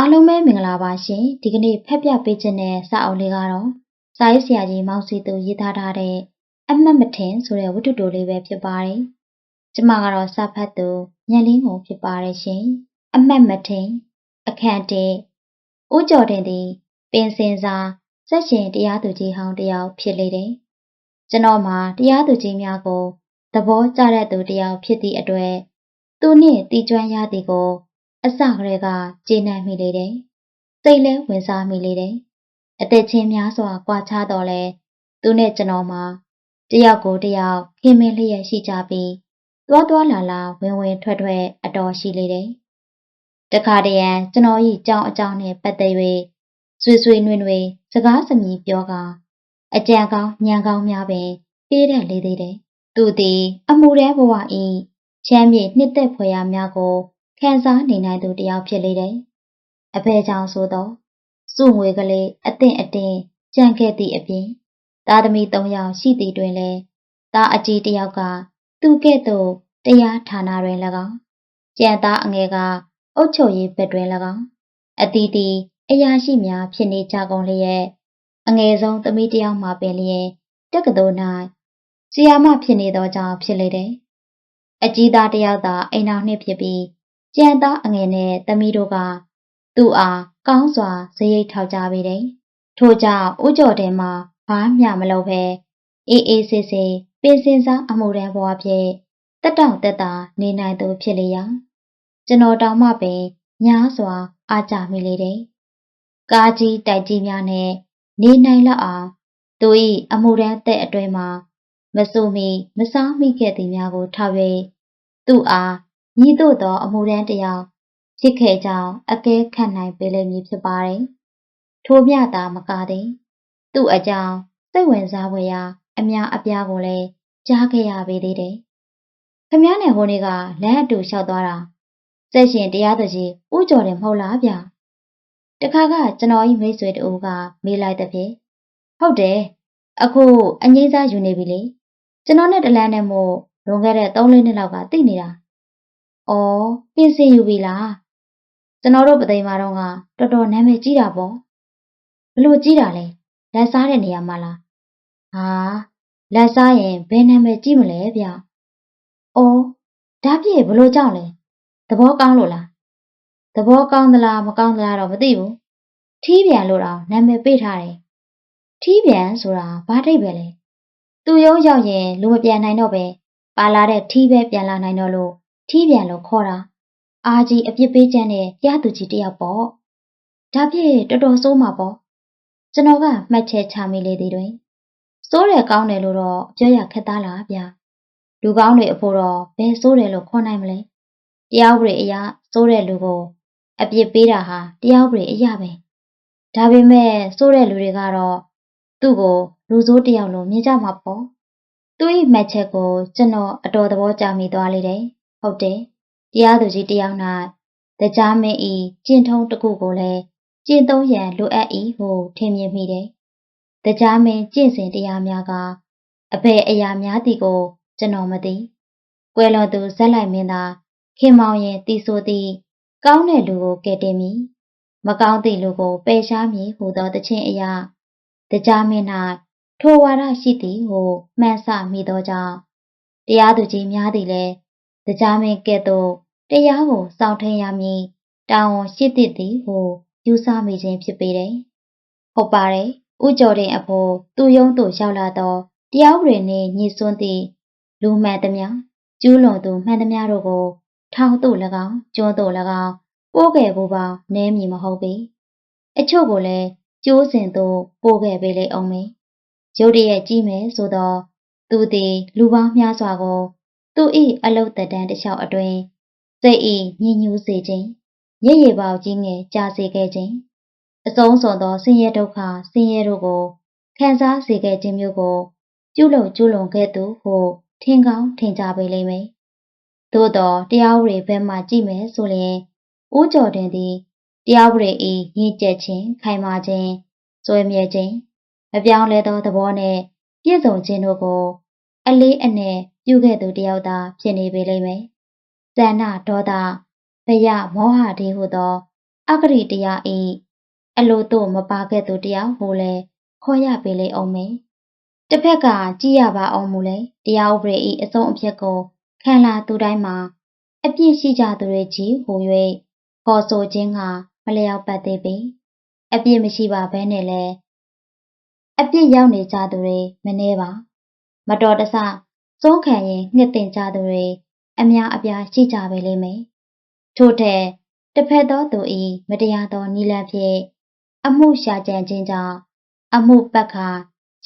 အားလုံးပဲမင်္ဂလာပါရှင်ဒီကနေ့ဖက်ပြပေးခြင်းတဲ့စာအုပ်လေးကတော့စာရေးဆရာကြီးမောင်စီသူရေးသားထားတဲ့အမှတ်မထင်ဆိုတဲ့ဝတ္ထုတိုလေးပဲဖြစ်ပါတယ်ကျမကတော့စာဖတ်သူညံလင်းကိုဖြစ်ပါတယ်ရှင်အမှတ်မထင်အခန့်တဲ့ဦးကျော်တင်သည်ပင်စင်စာစက်ရှင်တရားသူကြီးဟောင်းတယောက်ဖြစ်လေတယ်ကျွန်တော်မှာတရားသူကြီးများကိုသဘောကျတဲ့သူတယောက်ဖြစ်သည့်အတွက်သူနှင့်တီကျွမ်းရသည်ကို အစကတည်းကကျေနပ်မိလေတယ်။စိတ်လဲဝင်စားမိလေတယ်။အသက်ချင်းများစွာကွာခြားတော့လဲသူနဲ့ကျွန်တော်မှာတယောက်ကိုတယောက်ခင်မင်းလျက်ရှိကြပြီးတွားတွားလာလာဝင်ဝင်ထွက်ထွက်အတော်ရှိလေတယ်။တခါတရံကျွန်တော်ဤကြောင်းအကြောင်းနဲ့ပတ်သက်၍ဆွေဆွေနွေနွေစကားစမြည်ပြောကအကြံကောင်းညံကောင်းများပင်ပေးတဲ့လေသေးတယ်။သူသည် အမှုရဲဘဝဤချမ်းမြေနှစ်သက်ဖွယ်ရာများကို ခံစားနေနိုင်သူတယောက်ဖြစ်လေတယ်။အဖေကြောင့်ဆိုတော့စုငွေကလေးအသင့်အတင်ကြံခဲ့သည့်အပြင်သားသမီး၃ယောက်ရှိသည်တွင်လည်းသားအကြီးတစ်ယောက်က သူကဲ့သို့တရားဌာနတွင်၎င်းကြံသားအငယ်ကအုတ်ချုပ်ရေးဘက်တွင်၎င်းအတီးတီအရာရှိများဖြစ်နေကြကုန်လျက်အငယ်ဆုံးသမီးတစ်ယောက်မှပင်လျင်တက္ကသိုလ်၌ဆီယာမဖြစ်နေသောကြောင့်ဖြစ်လေတယ်။အကြီးသားတစ်ယောက်သာအိမ်တော်နှင့်ဖြစ်ပြီး ကြံသားအငယ်နဲ့သမီးတို့ကသူ့အားကောင်းစွာဇရိတ်ထောက်ကြပေတယ်။ထို့ကြောင့်ဦးကျော်တဲမှာဘာမျှမလုပ်ဘဲအေးအေးဆေးဆေးပင်စင်စားအမှုတန်းဘဝဖြင့်တက်တောင့်တက်တာနေနိုင်သူဖြစ်လေရာကျွန်တော်တောင်မှပင်ညားစွာအားကြမိလေတယ်။ကားကြီးတိုက်ကြီးများနဲ့နေနိုင်လောက်အောင်သူ၏အမှုတန်းတဲ့အတွဲမှာမဆူမီမစားမိခဲ့သည်များကိုထောက်၍သူ့အား ညီတို့သော အမှုရန်တယောက်ဖြစ်ခဲ့ကြောင်းအကဲခတ်နိုင်ပေလိမ့်မည်ဖြစ်ပါတယ်။ထိုမြတာမကသည်သူ့အကြောင်းစိတ်ဝင်စားဖွယ်ရာအများအပြားကိုလည်းကြားခဲ့ရပေသေးတယ်။ခမည်းနဲ့ဟိုနေ့ကလမ်းအတူလျှောက်သွားတာစက်ရှင်တရားသူကြီးဥကျော်တယ်မဟုတ်လားဗျ။တခါကကျွန်တော်ဤမိတ်ဆွေတူကမေးလိုက်တဲ့ဖြင့်ဟုတ်တယ်အခုအငိမ့်စားယူနေပြီလေကျွန်တော်နဲ့တလန်းနဲ့မို့လွန်ခဲ့တဲ့3လနှစ်လောက်ကသိနေတာ။ အော်ပြင်ဆင်ယူပြီလား။ကျွန်တော်တို့ပသိမ်မာတော့ကတော်တော်နာမည်ကြီးတာပေါ့။ဘလို့ကြီးတာလဲ။လက်စားတဲ့နေရာမှာလား။ဟာလက်စားရင်ဘယ်နာမည်ကြီးမလဲဗျ။အော်ဒါပြည့်ဘလို့ကြောက်လဲ။သဘောကောင်းလို့လား။သဘောကောင်းသလားမကောင်းသလားတော့မသိဘူး။ထီးပြန်လို့တော့နာမည်ပေးထားတယ်။ထီးပြန်ဆိုတာဘာထိပ်ပဲလဲ။သူရုံးရောက်ရင်လူမပြန်နိုင်တော့ပဲပါလာတဲ့ထီးပဲပြန်လာနိုင်တော့လို့ ထီးပြန်လို့ခေါ်တာအာကြီးအပြစ်ပေးချမ်းတဲ့တရားသူကြီးတယောက်ပေါ့ဒါဖြင့်တော်တော်ဆိုးမှာပေါ့ကျွန်တော်ကမှတ်ချက်ချမိလေသည်တွင်စိုးတယ်ကောင်းတယ်လို့တော့ပြောရခက်သားလားဗျာလူကောင်းတွေအဖို့တော့ဘယ်စိုးတယ်လို့ခေါ်နိုင်မလဲတရားဥပဒေအရာစိုးတဲ့လူကိုအပြစ်ပေးတာဟာတရားဥပဒေအရာပဲဒါပေမဲ့စိုးတဲ့လူတွေကတော့သူ့ကိုလူဆိုးတယောက်လိုမြင်ကြမှာပေါ့သူ့၏မှတ်ချက်ကိုကျွန်တော်အတော်သဘောကျမိသွားလေတယ် ဟုတ်တယ်တရားသူကြီးတယောက်၌တရားမင်းဤကျင့်ထုံးတစ်ခုကိုလည်းကျင့်သုံးရန်လိုအပ်၏ဟုထင်မြင်မိတယ်တရားမင်းကျင့်စဉ်တရားများကအဘယ်အရာများသည်ကို ကျွန်တော်မသိကွယ်လွန်သူဇက်လိုက်မင်းသာခင်မောင်ရင်တီဆိုသည် ကောင်းတဲ့လူကိုကယ်တင်မည်မကောင်းသည့်လူကိုပယ်ရှားမည်ဟူသောတခြင်းအရာတရားမင်း၌ထိုဝါဒရှိသည်ဟုမှန်ဆမိသောကြောင့်တရားသူကြီးများသည်လည်း တရားမင်းကဲ့သို့တရားကိုစောင့်ထိန်ရမည်တာဝန်ရှိသည့်သည်ဟုယူဆမိခြင်းဖြစ်ပေတယ်။ဟုတ်ပါတယ်။ဥကျော်တဲ့အဖို့သူ့ယုံသို့ရောက်လာသောတရားဥပဒေနှင့်ညီစွန်းသည့်လူမှန်သမျှကျူးလွန်သူမှန်သမျှတို့ကို ထောင်သို့၎င်းကျွန်းသို့၎င်းပို့ခဲ့ဖို့ပါနည်းမည်မဟုတ်ပေ။အချို့ကိုလည်းကျိုးစင်သို့ပို့ခဲ့ပေလေအောင်မေ။ရုတ်တရက်ကြည့်မယ်ဆိုတော့သူသည်လူပေါင်းများစွာကို သူ၏အလုတ်တန်တလျှောက်အတွင်စိတ်၏ညှဉ်းညူးစေခြင်းရည်ရည်ပေါကြီးငယ်ကြာစေခဲ့ခြင်းအဆုံးစွန်သောဆင်းရဲဒုက္ခဆင်းရဲတို့ကိုခံစားစေခဲ့ခြင်းမျိုးကိုကျุလို့ကျุလွန်ခဲ့သူဟုထင်ကောင်းထင်ကြပေလိမ့်မယ်။သို့တော့တရားဥပဒေဘက်မှကြည့်မယ်ဆိုရင်ဦးကျော်တင်သည်တရားဥပဒေ၏ရည်ကျက်ခြင်းခိုင်မာခြင်းစွဲမြဲခြင်းမပြောင်းလဲသောသဘောနှင့်ပြည့်စုံခြင်းတို့ကို အလေးအနက်ပြုခဲ့သူတယောက်သာဖြစ်နေပေလိမ့်မယ်။ဇန္နဒေါသဘယမောဟဒီဟုသော အဂရိတရားဤအလိုတို့မပါခဲ့သူတရားဟိုလဲခေါ်ရပေလေအောင်မယ်တစ်ဖက်ကကြည်ရပါအောင်မူလဲတရားဥပဒေဤအဆုံးအဖြတ်ကိုခံလာသူတိုင်းမှာအပြစ်ရှိကြသူတွေကြီးဟူ၍ခေါ်ဆိုခြင်းကမလျောက်ပတ်သေးပေအပြစ်မရှိပါဘဲနဲ့လဲအပြစ်ရောက်နေကြသူတွေမနှဲပါ မတော်တဆစိုးခံရင်ငှက်တင်ကြသူတွေအများအပြားရှိကြပဲလိမ့်မယ်ထို့ထက်တစ်ဖက်သောသူဤမတရားသောနိလန့်ဖြင့်အမှုရှာကြံခြင်းကြောင့်အမှုပတ်ခါ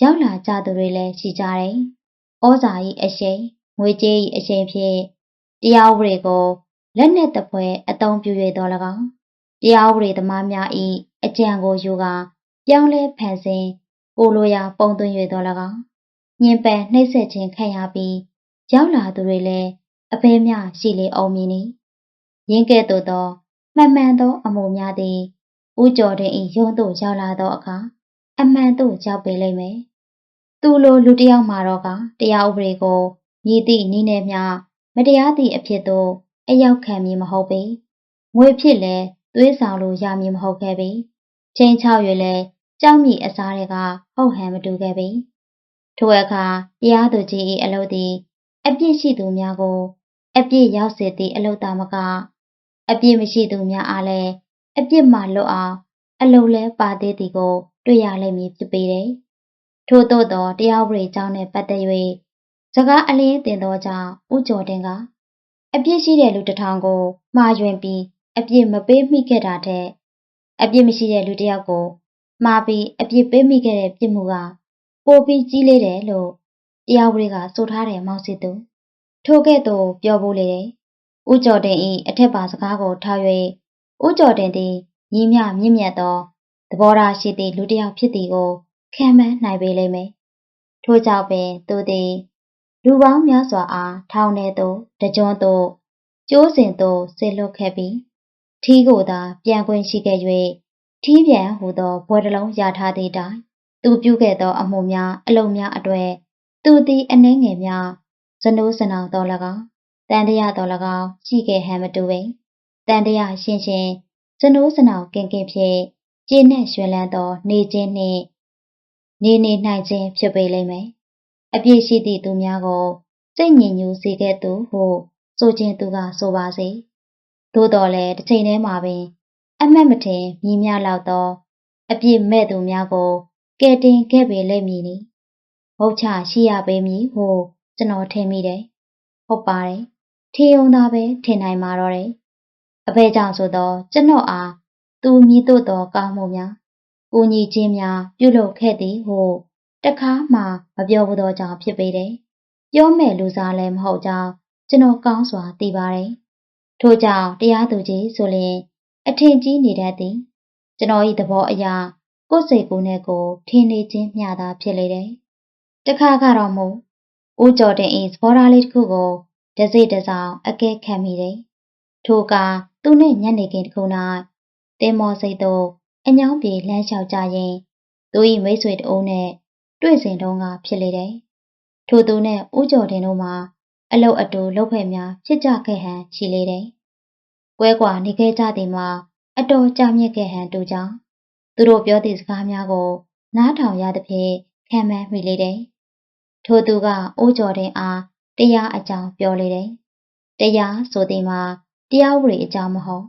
ရောက်လာကြသူတွေလည်းရှိကြတယ်။ဩဇာ၏အရှိန်ငွေကြေး၏အရှိန်ဖြင့်တရားဥပဒေကိုလက်နက်တပွဲအသုံးပြု၍တော်၎င်းတရားဥပဒေသမားများ၏အကြံကိုယူကာပြောင်းလဲဖန်ဆင်းကိုလိုရာပုံသွင်း၍တော်၎င်း ညင်ပန်နှိပ်စက်ခြင်းခံရပြီးရောက်လာသူတွေလည်းအဘဲများရှိလေအောင်မည်နီရင်းကဲ့သို့သောမှန်မှန်သောအမှုများသည်ဦးကျော်တဲ့၏ရုံးသို့ရောက်လာသောအခါအမှန်သို့ရောက်ပေလိမ့်မယ်။သူလိုလူတစ်ယောက်မှာတော့ကတရားဥပဒေကိုမြည်သည့်နည်းနဲ့မျှမတရားသည့်အဖြစ်သို့အရောက်ခံမည်မဟုတ်ပေ။ငွေဖြစ်လဲသွေးဆောင်လို့ရမည်မဟုတ်ခဲ့ပေ။ချိန်ချောက်ရွယ်လဲကြောက်မိအစားတွေကဟုတ်ဟန်မတူခဲ့ပေ။ ထိုအခါတရားသူကြီး၏အလုပ်သည် အပြစ်ရှိသူများကို အပြစ်ရောက်စေသည့်အလုပ်သားမက အပြစ်မရှိသူများအားလည်းအပြစ်မှလွတ်အောင်အလုံးလဲပါသေးသည်ကို တွေ့ရလိမ့်မည်ဖြစ်ပေတယ်။ထို့သောသောတရားဝေကြောင်းနဲ့ပတ်သက်၍စကားအလင်းတင်သောကြောင့်ဦးကျော်တင်ကအပြစ်ရှိတဲ့လူတစ်ထောင်ကိုမှားယွင်းပြီးအပြစ်မပေးမိခဲ့တာတဲ့အပြစ်မရှိတဲ့လူတစ်ယောက်ကိုမှားပြီးအပြစ်ပေးမိခဲ့တဲ့ပြစ်မှုက ပိုပြီးကြီးလေးတယ်လို့တရားဝေကဆိုထားတယ်မောင်စီသူထို့ကဲ့သို့ပြောဖို့လေတယ်ဦးကျော်တင်၏အထက်ပါစကားကိုထောက်၍ဦးကျော်တင်သည်ညီမြမြင့်မြတ်သောသဘောထားရှိသည့်လူတစ်ယောက်ဖြစ်သည်ကိုခံမှန်းနိုင်ပေလိမ့်မယ်။ထို့ကြောင့်ပင်သူသည်လူပေါင်းများစွာအားထောင်ထဲသို့တကြွသို့ကျိုးစင်သို့ဆေလွတ်ခဲ့ပြီးထီးကိုသာပြန်ခွင့်ရှိခဲ့၍ထီးပြန်ဟူသောဘွယ်တလုံးရထားသည့်တိုင် သူပြုခဲ့သောအမှုများအလုံများအတွေ့သူသည်အနှဲငယ်များဇနိုးစနောင်တော်၎င်းတန်တရာတော်၎င်းရှိခဲ့ဟန်မတူပေတန်တရာရှင်းရှင်းစနိုးစနောင်ကင်ကင်ဖြင့်ကျင်းနဲ့ရွှင်လန်းသောနေခြင်းနှင့်နေနေနိုင်ခြင်းဖြစ်ပေလိမ့်မယ်အပြည့်ရှိသည့်သူများကိုစိတ်ညစ်ညူးစေခဲ့သူဟုဆိုခြင်းသူကဆိုပါစေသို့တော်လည်းတစ်ချိန်တည်းမှာပင် အမတ်မထင်မြည်များလောက်သောအပြစ်မဲ့သူများကို ကဲတင်ခဲ့ပေလိမ့်မည်နီဟုတ်ချရှိရပေမည်ဟုကျွန်တော်ထင်မိတယ်ဟုတ်ပါတယ်ထီယုံသာပဲထင်နိုင်မှာတော့တယ်အဘဲကြောင့်ဆိုသောကျွန်တော်အားသူမြည်တို့သောကောင်းမှုများကိုညီချင်းများပြုလုပ်ခဲ့သည်ဟုတခါမှမပြောဘူးသောကြောင့်ဖြစ်ပေတယ်ပြောမဲ့လူစားလည်းမဟုတ်ကြောင်းကျွန်တော်ကောင်းစွာသိပါတယ်ထို့ကြောင့်တရားသူကြီးဆိုရင်အထင်ကြီးနေတတ်သည်ကျွန်တော်၏သဘောအရ ကိုယ်စိတ်ကိုယ်နဲ့ကိုထင်နေခြင်းမျှသာဖြစ်လေတယ်တခါကတော့မို့ဦးကျော်တင်၏သဘောထားလေးတစ်ခုကိုတစိတစောင်အကဲခံမိတယ်ထိုကသူနှင့်ညနေခင်းတစ်ခု၌တင်မော်စိတ်သို့အညောင်းပြေလမ်းလျှောက်ကြရင်သူ၏မိတ်ဆွေတအုပ်နဲ့တွေ့စဉ်တုန်းကဖြစ်လေတယ်။ထိုသူနဲ့ဦးကျော်တင်တို့မှာအလုတ်အတူလှုပ်ဖက်များဖြစ်ကြခဲ့ဟန်ရှိလေတယ်။ကွဲကွာနေခဲ့ကြသည်မှာအတော်ကြာမြင့်ခဲ့ဟန်တူကြောင်း သူတို့ပြောသည့်စကားများကို နားထောင်ရသဖြင့်ခံမှန်းမိလေတယ်။ထိုသူကဦးကျော်တင်အားတရားအကြောင်းပြောလေတယ်။တရားဆိုသည်မှာတရားဥပဒေအကြောင်းမဟုတ်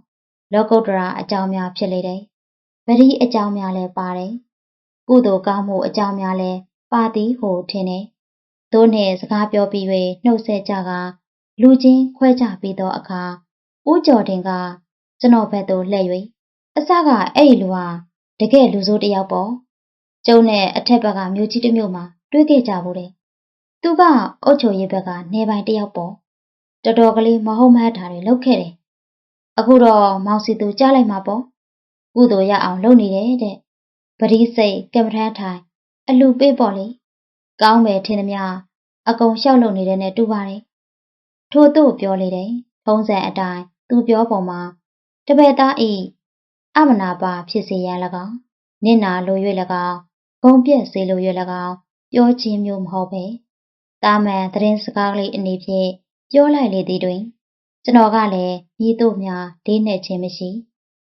လောကုတ္တရာအကြောင်းများဖြစ်လေတယ်။ဗတိအကြောင်းများလည်းပါတယ်။ကုသိုလ်ကောင်းမှုအကြောင်းများလည်းပါသည်ဟုထင်တယ်။သို့နှင့်စကားပြောပြီး၍နှုတ်ဆက်ကြကလူချင်းခွဲကြပြီးသောအခါဦးကျော်တင်ကကျွန်တော်ဘက်သို့လှည့်၍အစကအဲ့ဒီလူဟာ တကယ်လူဆိုးတစ်ယောက်ပေါ့။ကျုံနဲ့အထက်ဘက်ကမြို့ကြီးတစ်မြို့မှာတွေ့ခဲ့ကြဘူးတဲ့။သူကအုတ်ချိုရည်ဘက်ကနေပိုင်းတစ်ယောက်ပေါ့။တော်တော်ကလေးမဟုတ်မဟတ်တာတွေလုပ်ခဲ့တယ်အခုတော့မောင်စီသူကြားလိုက်မှာပေါ့ကုသိုလ်ရအောင်လုပ်နေတယ်တဲ့ပရိစိတ်ကမ္မထမ်းထိုင်အလူပေးပေါ့လေကောင်းမယ်ထင်သမျှအကုန်လျှောက်လုပ်နေတဲ့နဲ့တူပါတယ်ထို့သူ့ပြောလေတယ်ဖုံးစံအတိုင်းသူပြောပုံမှာတပည့်သားဤ အမနာပါဖြစ်စေရန်၎င်းနင့်နာလို၍၎င်းဂုံပြက်စေလို၍၎င်းပြောခြင်းမျိုးမဟုတ်ပဲတာမန်သတင်းစကားလေးအနေဖြင့်ပြောလိုက်လေသည်တွင် ကျွန်တော်ကလည်းဤသို့များဒိနဲ့ခြင်းမရှိ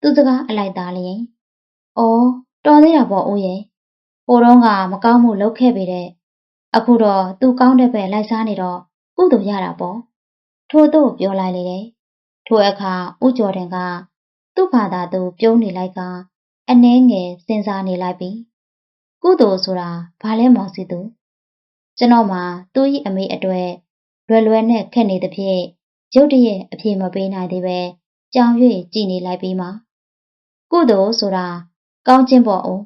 သူစကားအလိုက်သားလျင်။အော်တော်သေးတာပေါ့ဦးရဲ့။ဟိုတော့ကမကောင်းမှုလုပ်ခဲ့ပေတဲ့အခုတော့သူကောင်းတဲ့ဘက်လိုက်စားနေတော့ကုသိုလ်ရတာပေါ့။ထို့သို့ပြောလိုက်လေတယ်။ထိုအခါဦးကျော်တင်က သူ့ဘာသာသူပြုံးနေလိုက်ကအနှဲငယ်စဉ်းစားနေလိုက်ပြီ။ကုသိုလ်ဆိုတာဘာလဲမောင်စီသူ။ကျွန်တော်မှသူ့၏အမေအတွက်လွယ်လွယ်နဲ့ခက်နေသဖြင့်ရုတ်တရက်အပြေမပေးနိုင်သေးပဲကြောင်၍ကြည်နေလိုက်ပြီးမှကုသိုလ်ဆိုတာကောင်းခြင်းပေါ့အောင်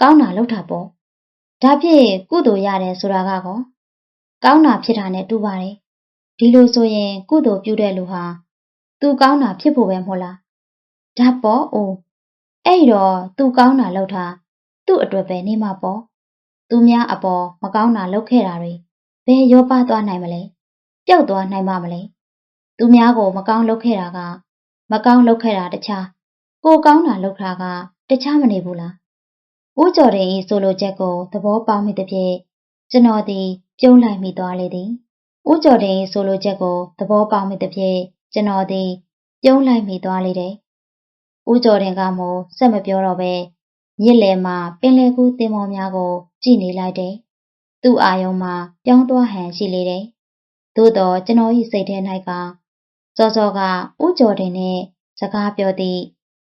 ကောင်းတာလုပ်တာပေါ့ဒါဖြင့်ကုသိုလ်ရတယ်ဆိုတာကကောကောင်းတာဖြစ်တာနဲ့တူပါတယ်ဒီလိုဆိုရင်ကုသိုလ်ပြုတဲ့လူဟာသူကောင်းတာဖြစ်ဖို့ပဲမဟုတ်လား ဒါပေါ့အိုးအဲ့တော့သူကောင်းတာလုပ်တာသူ့အတွက်ပဲနေမှာပေါ့သူများအပေါ်မကောင်းတာလုပ်ခဲ့တာတွေဘယ်ရောပါသွားနိုင်မလဲပျောက်သွားနိုင်ပါမလဲသူများကိုမကောင်းလုပ်ခဲ့တာက မကောင်းလုပ်ခဲ့တာတခြားကိုကောင်းတာလုပ်တာကတခြားမနေဘူးလားဦးကျော်တဲ့ဤဆိုလိုချက်ကိုသဘောပေါက်မိသဖြင့်ကျွန်တော်သည်ပြုံးလိုက်မိသွားလေသည်ဦးကျော်တဲ့ဤဆိုလိုချက်ကိုသဘောပေါက်မိသဖြင့်ကျွန်တော်သည်ပြုံးလိုက်မိသွားလေတယ် ဦးကျော်တင်ကမှစက်မပြောတော့ပဲမြစ်လယ်မှာပင်လယ်ကူးတင်မော်များကို ကြည့်နေလိုက်တယ်သူ့အာယုံမှာပြောင်းသွားဟန်ရှိလေတယ်သို့တော့ကျွန်တော်၏စိတ်ထဲ၌ကစောစောကဥကျော်တင်နဲ့စကားပြောသည့်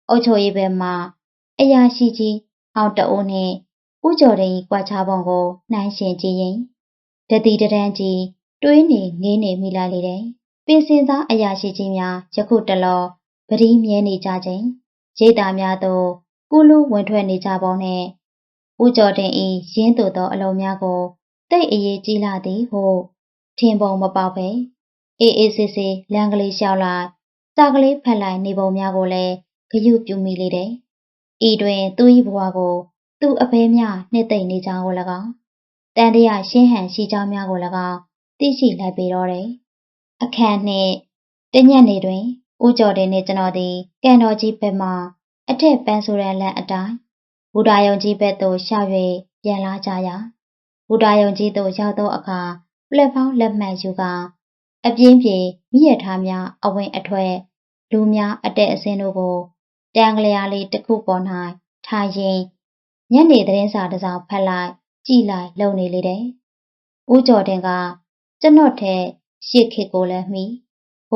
အုတ်ချိုရေးဘက်မှအရာရှိကြီးအောင်တအိုးနှင့်ဥကျော်တင်၏ကြွားချပုံကိုနှိုင်းရှင်ကြည့်ရင်တတိတရန်ကြီးတွေးနေငေးနေမိလိုက်လေတယ်ပင်စင်သားအရာရှိကြီးများယခုတလော ပတိမြဲနေကြခြင်းရိတ်သားများသို့ကုလူဝင်ထွက်နေကြပုံနှင့်ဥကျော်တင်၏ရင်းသို့သောအလုံးများကိုတိတ်အရေးကြီးလာသည်ဟုထင်ပုံမပေါက်ပဲအေးအေးဆေးဆေးလမ်းကလေးလျှောက်လိုက်စာကလေးဖတ်လိုက်နေပုံများကိုလည်းဂယုပြုမိလေတယ်။ဤတွင်သူ၏ဘဝကိုသူ့အဖေများနှစ်သိမ့်နေကြောင်းကို၎င်းတန်တရာရှင်းဟန်ရှိကြောင်းများကို၎င်းသိရှိလိုက်ပေတော့တယ်။အခန့်နှင့်တညက်နေတွင် ဦးကျော်တင်နှင့်ကျွန်တော်သည်ကန်တော်ကြီးဘက်မှအထက်ပန်းဆိုရန်လမ်းအတိုင်းဘူဒါယုံကြီးဘက်သို့ရှောက်၍ပြန်လာကြရာဘူဒါယုံကြီးသို့ရောက်သောအခါပလက်ဖောင်းလက်မှတ်ယူကအပြင်းပြေမိရထားများအဝင်အထွက်လူများအတက်အဆင်းတို့ကိုတန်ကလျာလေးတစ်ခုပေါ်၌ထားရင်ညနေသတင်းစာတစ်စောင်ဖတ်လိုက်ကြည့်လိုက်လုံနေလေတယ်။ဦးကျော်တင်ကကျွန်တော်ထက်ရှစ်ခေတ်ကိုလည်းမိ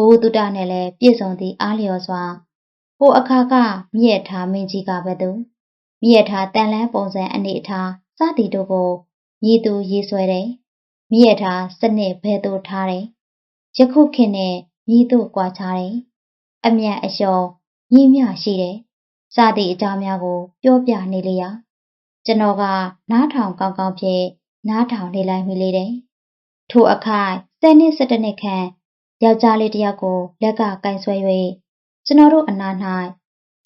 ဘိုးတုဒနဲ့လည်းပြည့်စုံသည့်အားလျော်စွာဟိုအခါကမြည့်ထားမင်းကြီးကပဲသူမြည့်ထားတန်လန်းပုံစံအနေအထားစသည်တို့ကိုရည်သူရေးဆွဲတယ်မြည့်ထားစနစ်ဘဲသို့ထားတယ်ယခုခေတ်နဲ့ညီတို့ကွာခြားတယ်အမြတ်အလျော်ညီမျှရှိတယ်စသည့်အကြောင်းများကို ပြောပြနေလေရာကျွန်တော်ကနားထောင်ကောင်းကောင်းဖြင့်နားထောင်နေလိုက်မိလေတယ်ထိုအခိုက်ဆယ်နှစ်၁၁နှစ်ခန့် ယောက်ျားလေးတစ်ယောက်ကိုလက်ကကင်ဆွဲ၍ကျွန်တော်တို့အနား၌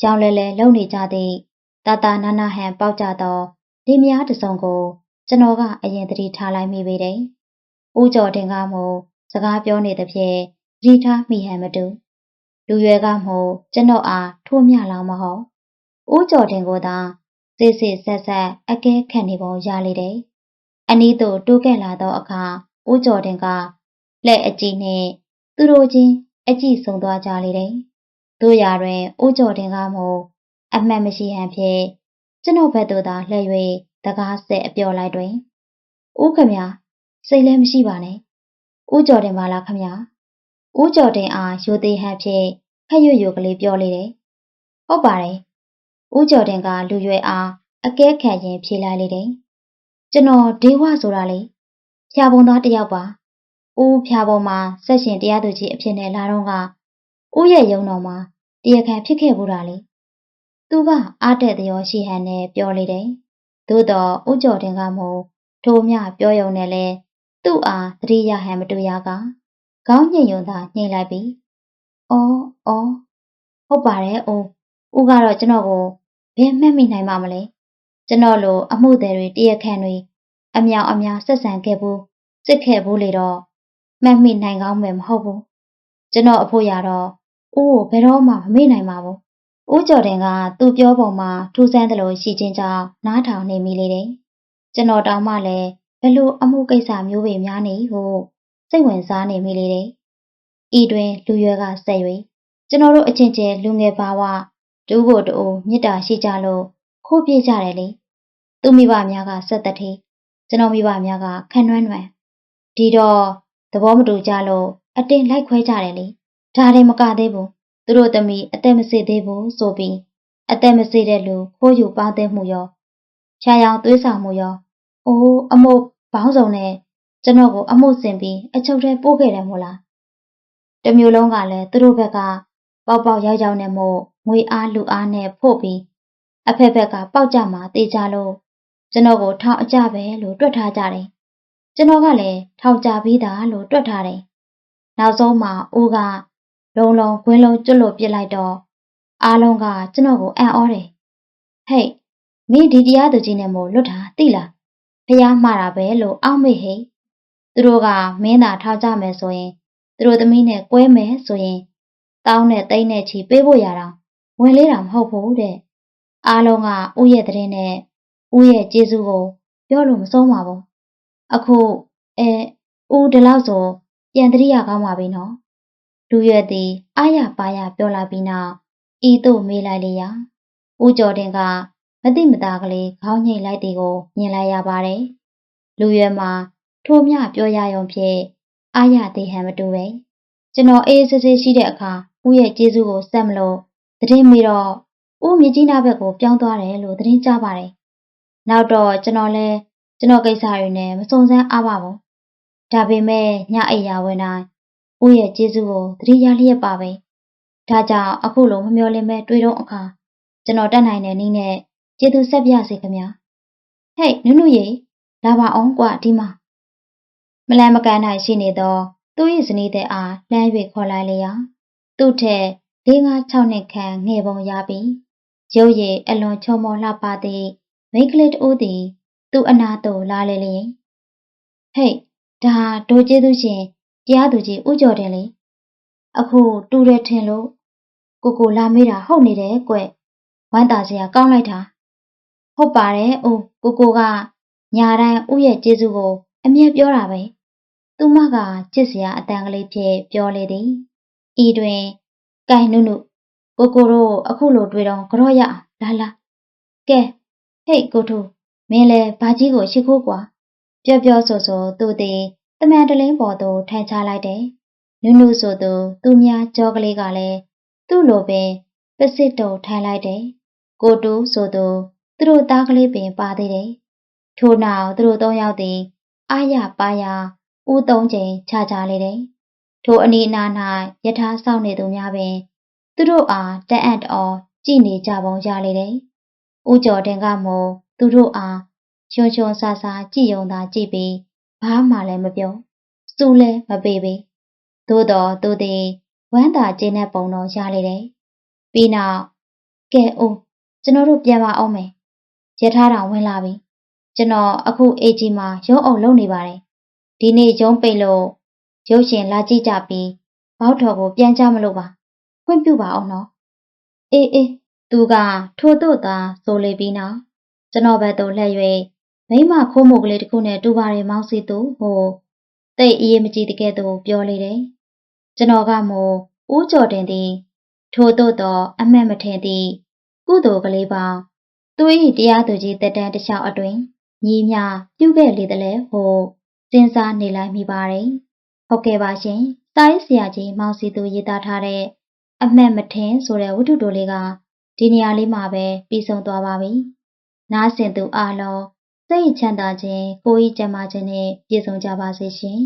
ကြောင်လဲလဲလုံနေကြသည့်တာတာနာနာဟန်ပေါက်ကြသောဒီမယားတစုံကိုကျွန်တော်ကအရင်တတိထားလိုက်မိပေတယ်။ဦးကျော်တင်ကမို့စကားပြောနေသဖြင့်ရီထားမိဟန်မတူလူရွယ်ကမို့ကျွန်တော်အားထိုးမြလောင်မဟုတ်ဦးကျော်တင်ကိုသာစစ်စစ်ဆက်ဆက်အကဲခတ်နေပုံရလေတယ်။အနီးသို့တိုးကက်လာသောအခါဦးကျော်တင်ကလက်အကြည့်နှင့် သူတို့ချင်းအကြည့်ဆုံသွားကြလေတယ်။တို့ရာတွင်ဦးကျော်တင်ကမို့အမှတ်မရှိဟန်ဖြင့်ကျွန်တော်ဘက်သို့သာလှည့်၍တကားဆက်အပြော်လိုက်တွင်ဦးခမစိတ်လည်းမရှိပါနဲ့ဦးကျော်တင်ပါလားခမဦးကျော်တင်အားရိုသေးဟန်ဖြင့်ခက်ရွရွကလေးပြောလေတယ်ဟုတ်ပါတယ်ဦးကျော်တင်ကလူရွယ်အားအကဲခံရင်ဖြေလိုက်လေတယ်ကျွန်တော်ဒေဝဆိုတာလေဖြာပုံသားတယောက်ပါ ဦးဖြာပုံမှာဆက်ရှင်တရားသူကြီးအဖြစ်နဲ့လာတော့ကဦးရဲ့ယုံတော်မှာတရားခံဖြစ်ခဲ့ဘူးတာလေသူကအားတဲ့တရောရှိဟန်နဲ့ပြောလေတယ်သို့တော့ဦးကျော်တင်ကမို့ထိုးမြပြောရုံနဲ့လဲသူ့အားသတိရဟန်မတူရကခေါင်းညင်ယုံသာညှိလိုက်ပြီ။အော်အော်ဟုတ်ပါတယ်အိုးဦးကတော့ကျွန်တော်ကိုဘယ်မှတ်မိနိုင်ပါမလဲ။ကျွန်တော်လိုအမှုသည်တွေတရခန့်တွေအမြောင်အများဆက်ဆံခဲ့ဘူးစစ်ခဲ့ဘူးလေတော့ မှတ်မိနိုင်ကောင်းမယ်မဟုတ်ဘူး။ကျွန်တော်အဖို့ရတော့ဦးကိုဘယ်တော့မှမမေ့နိုင်ပါဘူး။ဦးကျော်တင်ကသူ့ပြောပုံမှာထူးဆန်းတယ်လို့ရှိချင်းကြောင့်နားထောင်နေမိလေတယ်။ကျွန်တော်တောင်မှလည်းဘလို့အမှုကိစ္စမျိုးတွေများနေဟုစိတ်ဝင်စားနေမိလေတယ်။ဤတွင်လူရွယ်ကဆက်၍ကျွန်တော်တို့အချင်းချင်းလူငယ်ပါဝတူးဖို့တူမေတ္တာရှိကြလို့ခိုးပြေးကြတယ်လေသူမိဘများကဆက်သက်သေးကျွန်တော်မိဘများကခန့်နှွမ်းနှွမ်းဒီတော့ သဘောမတူကြလို့အတင်းလိုက်ခွဲကြတယ်လေဒါတည်းမကသေးဘူးသူတို့သမီးအသက်မစေသေးဘူးဆိုပြီးအသက်မစေတဲ့လူခိုးယူပေါင်းသိမှုရောခြာရောင်သွေးဆောင်မှုရောအိုးအမို့ဘောင်းစုံနဲ့ကျွန်တော်ကိုအမှုဆင်ပြီးအချုပ်ထဲပို့ခဲ့တယ်မို့လားတမျိုးလုံးကလည်းသူတို့ဘက်ကပေါက်ပေါက်ရောက်ရောက်နဲ့မို့ငွေအားလူအားနဲ့ဖို့ပြီးအဖက်ဖက်ကပေါက်ကြမှာတေးကြလို့ကျွန်တော်ကိုထောင်အကြပဲလို့တွက်ထားကြတယ် ကျွန်တော်ကလည်းထောင်ကြပြီးသားလို့တွက်ထားတယ်နောက်ဆုံးမှအိုးကလုံလုံခွင်းလုံးကျွတ်လို့ပြစ်လိုက်တော့အားလုံးကကျွန်တော်ကိုအံ့ဩတယ်ဟဲ့မင်းဒီတရားသူကြီးနဲ့မို့လွတ်တာသိလားဖះမှားတာပဲလို့အောက်မေ့ဟိသူတို့ကမင်းသာထောက်ကြမယ်ဆိုရင်သူတို့သမီးနဲ့ကွဲမယ်ဆိုရင်တောင်းနဲ့တိတ်နဲ့ချီပေးဖို့ရတာဝင်လေးတာမဟုတ်ဘူးတဲ့အားလုံးကဥရဲ့တဲ့နဲ့ဥရဲ့ကျေးဇူးကိုပြောလို့မဆုံးပါဘူး အခုအဲဥဒီလောက်ဆိုပြန်တရိယာကောင်းပါပြီနော်လူရွက်သည်အာရပါရပြောလာပြီးနောက်ဤသို့မေးလိုက်လေရာဦးကျော်တင်ကမတိမတာကလေးခေါင်းညိတ်လိုက်သည်ကိုမြင်လိုက်ရပါတယ်လူရွယ်မှာထိုးမြပြောရရုံဖြင့်အာရသေးဟန်မတူပဲကျွန်တော်အေးစစ်စစ်ရှိတဲ့အခါဦးရဲ့ကျေးဇူးကိုစက်မလို့သတင်းမေးတော့ဦးမြကြီးနားဘက်ကိုပြောင်းသွားတယ်လို့သတင်းကြားပါတယ်နောက်တော့ကျွန်တော်လဲ ကျွန်တော်ကိစ္စတွေနဲ့မစုံစမ်းအားပါဘူးဒါပေမဲ့ညအိယာဝင်တိုင်းဦးရဲ့ကျေးဇူးကိုသတိရလျက်ပါပဲဒါကြောင့်အခုလိုမမျှော်လင့်မဲ့တွေ့တော့အခါကျွန်တော်တက်နိုင်တဲ့နည်းနဲ့ကျေးဇူးဆက်ပြစေခင်ဗျာဟဲ့နုနုရေလာပါအောင်ကွာဒီမှာမလန်မကန်နိုင်ရှိနေသောသူ၏ဇနီးတဲ့အားလှမ်း၍ခေါ်လိုက်လျာသူ့ထက်၄၅၆နှစ်ခန့်ငယ်ပုံရပြီးရုပ်ရည်အလွန်ချုံမောလှပသည့်မိန်းကလေးတဦးသည် သူ့အနာသို့လာလေလျင်ဟဲ့ဒါဒိုကျေးသူရှင်တရားသူကြီးဥကြော်တယ်လေအခုတူတယ်ထင်လို့ကိုကိုလာမေးတာဟုတ်နေတယ်ကွဝမ်းသာစရာကောင်းလိုက်တာဟုတ်ပါတယ်အိုးကိုကိုကညာတိုင်းဥရဲ့ကျေးဇူးကို အမြဲပြောတာပဲသူမကချစ်စရာအတန်ကလေးဖြင့်ပြောလေသည်ဤတွင်ကင်နုနုကိုကိုတို့အခုလိုတွေ့တော့ကြော့ရလာလာကဲဟေ့ကိုထု မင်းလဲဘာကြီးကိုရှိခိုးကွာပြောပြောဆိုဆိုသူသည်တမန်တလင်းပေါ်သို့ထိုင်ချလိုက်တယ်နုနုဆိုသူသူများကြောကလေးကလည်းသူ့လိုပင်ပစစ်တုံထိုင်လိုက်တယ်ကိုတူဆိုသူသူတို့သားကလေးပင်ပါသေးတယ်ထို့နောက်သူတို့သုံးယောက်သည်အာရပါရဦးသုံးချိန်ခြားကြလေတယ်ထိုအနီးအနား၌ယထာဆောက်နေသူများပင် သူတို့အားတန်အံ့တော်ကြည်နေကြပုံရလေတယ်ဦးကျော်တင်ကမို့သူတို့အားချွန်ချွန်ဆာဆာကြည်ယုံသာကြည်ပြီးဘာမှလည်းမပြောစူးလည်းမပေးပေသို့တော်သူသည်ဝမ်းသာခြင်းနဲ့ပုံတော်ရလေတယ်ပြီးနောက်ကဲအိုးကျွန်တော်တို့ပြန်ပါအောင်မယ်ရထားတောင်ဝင်လာပြီကျွန်တော်အခုအေဂျီမှာရုံးအောင်လုပ်နေပါတယ်ဒီနေ့ရုံးပိတ်လို့ရုပ်ရှင်လာကြည့်ကြပြီးဘောက်တော်ကိုပြန်ကြမလို့ပါခွင့်ပြုပါအောင်နော်အေးအေးသူကထို့တို့သာဆိုလေပြီးနောက် ကျွန်တော်ဘက်သို့လှည့်၍မိမခိုးမှုကလေးတစ်ခုနဲ့တူပါတယ်မောင်စီသူဟိုတိတ်အေးမကြည့်တကယ်တော့ပြောလေတယ်ကျွန်တော်ကမို့ဦးကျော်တင်သည်ထို့တို့တော့အမှန်မထင်သည့်ကုသိုလ်ကလေးပေါင်းသူ၏တရားသူကြီးတက်တန်းတစ်လျှောက်အတွင်ညီမြပြုခဲ့လေတယ်လေဟိုစဉ်းစားနေလိုက်မိပါတယ်ဟုတ်ကဲ့ပါရှင်စာရေးဆရာကြီးမောင်စီသူရေးသားထားတဲ့အမှန်မထင်ဆိုတဲ့ဝတ္ထုတိုလေးကဒီနေရာလေးမှာပဲပြီးဆုံးသွားပါပြီ နားဆင်သူအားလုံးစိတ်ချမ်းသာခြင်းကိုယ်ဤကျန်းမာခြင်းနဲ့ပြည့်စုံကြပါစေရှင်